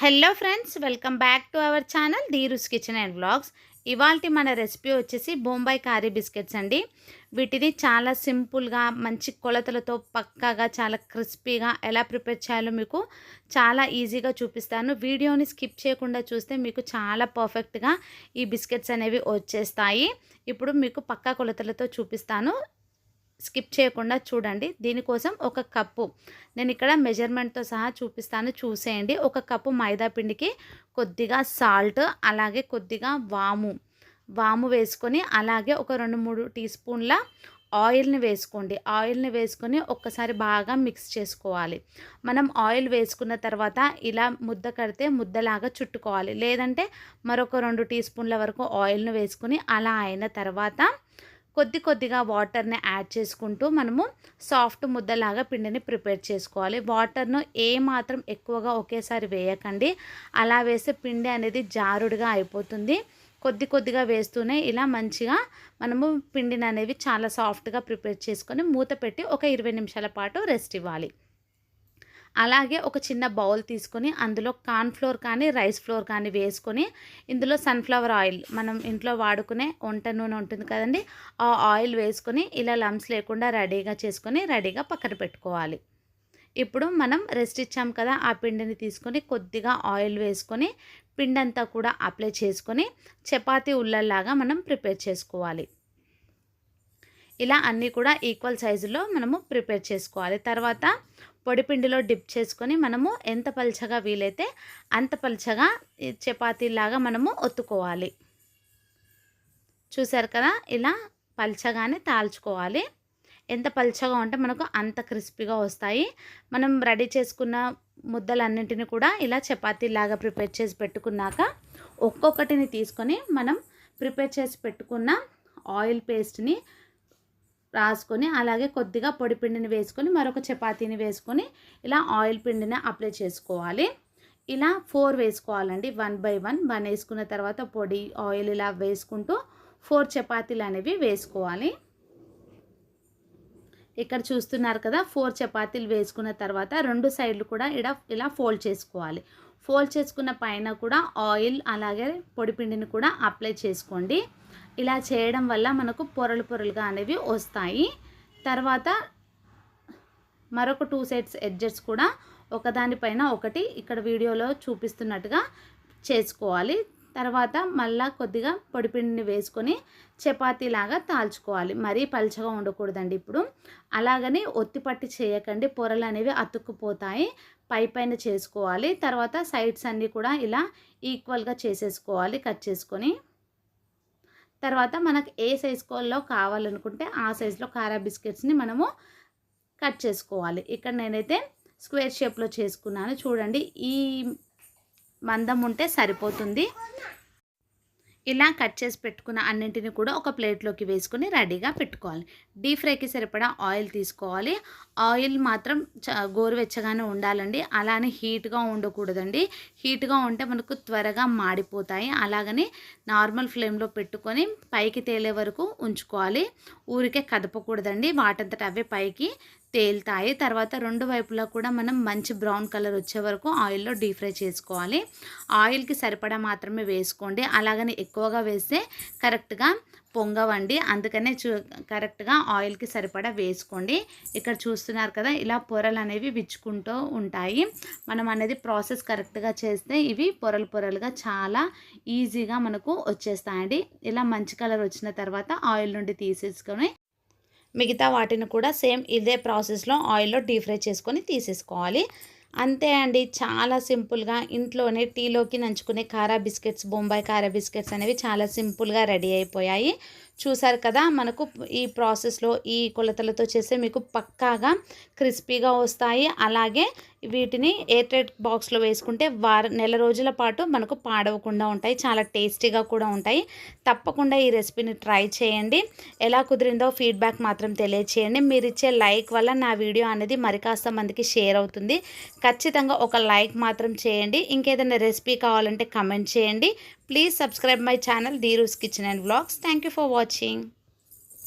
Hello friends welcome back to our channel Dheerus kitchen and blogs ఇవాళ మన recipe వచ్చేసి Bombay Carey biscuits అండి. వీటిని చాలా సింపుల్గా మంచి కొలతలతో పక్కాగా చాలా క్రిస్పీగా ఎలా ప్రిపేర్ చేయాలో మీకు చాలా ఈజీగా చూపిస్తాను. వీడియోని స్కిప్ చేయకుండా చూస్తే మీకు చాలా పర్ఫెక్ట్గా ఈ బిస్కెట్స్ అనేవి వచ్చేస్తాయి. ఇప్పుడు మీకు పక్కా కొలతలతో చూపిస్తాను. స్కిప్ చేయకుండా చూడండి. దీనికోసం ఒక కప్పు నేను ఇక్కడ మెజర్మెంట్తో సహా చూపిస్తాను. చూసేయండి. ఒక కప్పు మైదా పిండికి కొద్దిగా సాల్ట్ అలాగే కొద్దిగా వాము. వాము వేసుకొని అలాగే ఒక రెండు మూడు టీ స్పూన్ల ఆయిల్ని వేసుకోండి. ఆయిల్ని వేసుకొని ఒక్కసారి బాగా మిక్స్ చేసుకోవాలి. మనం ఆయిల్ వేసుకున్న తర్వాత ఇలా ముద్ద కడితే ముద్దలాగా చుట్టుకోవాలి. లేదంటే మరొక రెండు టీ స్పూన్ల వరకు ఆయిల్ని వేసుకొని అలా అయిన తర్వాత కొద్ది కొద్దిగా వాటర్ని యాడ్ చేసుకుంటూ మనము సాఫ్ట్ ముద్దలాగా పిండిని ప్రిపేర్ చేసుకోవాలి. వాటర్ను ఏ మాత్రం ఎక్కువగా ఒకేసారి వేయకండి. అలా వేస్తే పిండి అనేది జారుడుగా అయిపోతుంది. కొద్ది కొద్దిగా వేస్తూనే ఇలా మంచిగా మనము పిండిని అనేవి చాలా సాఫ్ట్గా ప్రిపేర్ చేసుకొని మూత పెట్టి ఒక ఇరవై నిమిషాల పాటు రెస్ట్ ఇవ్వాలి. అలాగే ఒక చిన్న బౌల్ తీసుకొని అందులో కార్న్ఫ్లోర్ కానీ రైస్ ఫ్లోర్ కానీ వేసుకొని ఇందులో సన్ఫ్లవర్ ఆయిల్ మనం ఇంట్లో వాడుకునే వంట నూనె ఉంటుంది కదండి ఆ ఆయిల్ వేసుకొని ఇలా లమ్స్ లేకుండా రెడీగా చేసుకొని రెడీగా పక్కన పెట్టుకోవాలి. ఇప్పుడు మనం రెస్ట్ ఇచ్చాం కదా ఆ పిండిని తీసుకొని కొద్దిగా ఆయిల్ వేసుకొని పిండంతా కూడా అప్లై చేసుకొని చపాతీ ఉల్లల్లాగా మనం ప్రిపేర్ చేసుకోవాలి. ఇలా అన్నీ కూడా ఈక్వల్ సైజులో మనము ప్రిపేర్ చేసుకోవాలి. తర్వాత పొడిపిండిలో డిప్ చేసుకొని మనము ఎంత పలుచగా వీలైతే అంత పలుచగా చపాతీలాగా మనము ఒత్తుకోవాలి. చూసారు కదా? ఇలా పల్చగానే తాల్చుకోవాలి. ఎంత పల్చగా ఉంటే మనకు అంత క్రిస్పీగా వస్తాయి. మనం రెడీ చేసుకున్న ముద్దలన్నింటిని కూడా ఇలా చపాతీలాగా ప్రిపేర్ చేసి పెట్టుకున్నాక ఒక్కొక్కటిని తీసుకొని మనం ప్రిపేర్ చేసి పెట్టుకున్న ఆయిల్ పేస్ట్ని రాసుకొని అలాగే కొద్దిగా పొడి పిండిని వేసుకొని మరొక చపాతీని వేసుకొని ఇలా ఆయిల్ పిండిని అప్లై చేసుకోవాలి. ఇలా ఫోర్ వేసుకోవాలండి. One by one. వన్ వేసుకున్న తర్వాత పొడి ఆయిల్ ఇలా వేసుకుంటూ ఫోర్ చపాతీలు అనేవి వేసుకోవాలి. ఇక్కడ చూస్తున్నారు కదా ఫోర్ చపాతీలు వేసుకున్న తర్వాత రెండు సైడ్లు కూడా ఇలా ఇలా ఫోల్డ్ చేసుకోవాలి. ఫోల్డ్ చేసుకున్న పైన కూడా ఆయిల్ అలాగే పొడిపిండిని కూడా అప్లై చేసుకోండి. ఇలా చేయడం వల్ల మనకు పొరలు పొరలుగా అనేవి వస్తాయి. తర్వాత మరొక టూ సెట్స్ ఎడ్జెస్ కూడా ఒకదానిపైన ఒకటి ఇక్కడ వీడియోలో చూపిస్తున్నట్టుగా చేసుకోవాలి. తర్వాత మళ్ళా కొద్దిగా పొడిపిండిని వేసుకొని చపాతీలాగా తాల్చుకోవాలి. మరీ పలుచగా ఉండకూడదండి ఇప్పుడు. అలాగని ఒత్తిపట్టి చేయకండి. పొరలు అనేవి అతుక్కుపోతాయి. పై పైన చేసుకోవాలి. తర్వాత సైడ్స్ అన్నీ కూడా ఇలా ఈక్వల్గా చేసేసుకోవాలి. కట్ చేసుకొని తర్వాత మనకు ఏ సైజ్ కోల్లో కావాలనుకుంటే ఆ సైజులో కారా బిస్కెట్స్ని మనము కట్ చేసుకోవాలి. ఇక్కడ నేనైతే స్క్వేర్ షేప్లో చేసుకున్నాను. చూడండి ఈ మందం ఉంటే సరిపోతుంది. ఇలా కట్ చేసి పెట్టుకున్న అన్నింటిని కూడా ఒక ప్లేట్లోకి వేసుకొని రెడీగా పెట్టుకోవాలి. డీప్ ఫ్రైకి సరిపడా ఆయిల్ తీసుకోవాలి. ఆయిల్ మాత్రం గోరువెచ్చగానే ఉండాలండి. అలానే హీట్గా ఉండకూడదండి. హీట్గా ఉంటే మనకు త్వరగా మాడిపోతాయి. అలాగని నార్మల్ ఫ్లేమ్లో పెట్టుకొని పైకి తేలే వరకు ఉంచుకోవాలి. ఊరికే కదపకూడదండి. వాటంతట అవే పైకి తేలుతాయి. తర్వాత రెండు వైపులా కూడా మనం మంచి బ్రౌన్ కలర్ వచ్చే వరకు ఆయిల్లో డీప్ ఫ్రై చేసుకోవాలి. ఆయిల్కి సరిపడా మాత్రమే వేసుకోండి. అలాగని ఎక్కువగా వేస్తే కరెక్ట్గా పొంగవండి. అందుకనే చూ కరెక్ట్గా ఆయిల్కి సరిపడా వేసుకోండి. ఇక్కడ చూస్తున్నారు కదా ఇలా పొరలు అనేవి విచ్చుకుంటూ ఉంటాయి. మనం అనేది ప్రాసెస్ కరెక్ట్గా చేస్తే ఇవి పొరలు పొరలుగా చాలా ఈజీగా మనకు వచ్చేస్తాయండి. ఇలా మంచి కలర్ వచ్చిన తర్వాత ఆయిల్ నుండి తీసేసుకొని మిగతా వాటిని కూడా సేమ్ ఇదే ప్రాసెస్లో ఆయిల్లో డీప్ ఫ్రై చేసుకొని తీసేసుకోవాలి. అంతే అండి. చాలా సింపుల్గా ఇంట్లోనే టీలోకి నంచుకునే కారా బిస్కెట్స్ బొంబాయి కారా బిస్కెట్స్ అనేవి చాలా సింపుల్గా రెడీ అయిపోయాయి. చూసారు కదా మనకు ఈ ప్రాసెస్లో ఈ కొలతలతో చేస్తే మీకు పక్కాగా క్రిస్పీగా వస్తాయి. అలాగే వీటిని ఎయిర్టైట్ బాక్స్లో వేసుకుంటే వార నెల రోజుల పాటు మనకు పాడవకుండా ఉంటాయి. చాలా టేస్టీగా కూడా ఉంటాయి. తప్పకుండా ఈ రెసిపీని ట్రై చేయండి. ఎలా కుదిరిందో ఫీడ్బ్యాక్ మాత్రం తెలియచేయండి. మీరు ఇచ్చే లైక్ వల్ల నా వీడియో అనేది మరికాస్త మందికి షేర్ అవుతుంది. ఖచ్చితంగా ఒక లైక్ మాత్రం చేయండి. ఇంకేదైనా రెసిపీ కావాలంటే కమెంట్ చేయండి. Please subscribe my channel Deeru's Kitchen and Vlogs. Thank you for watching.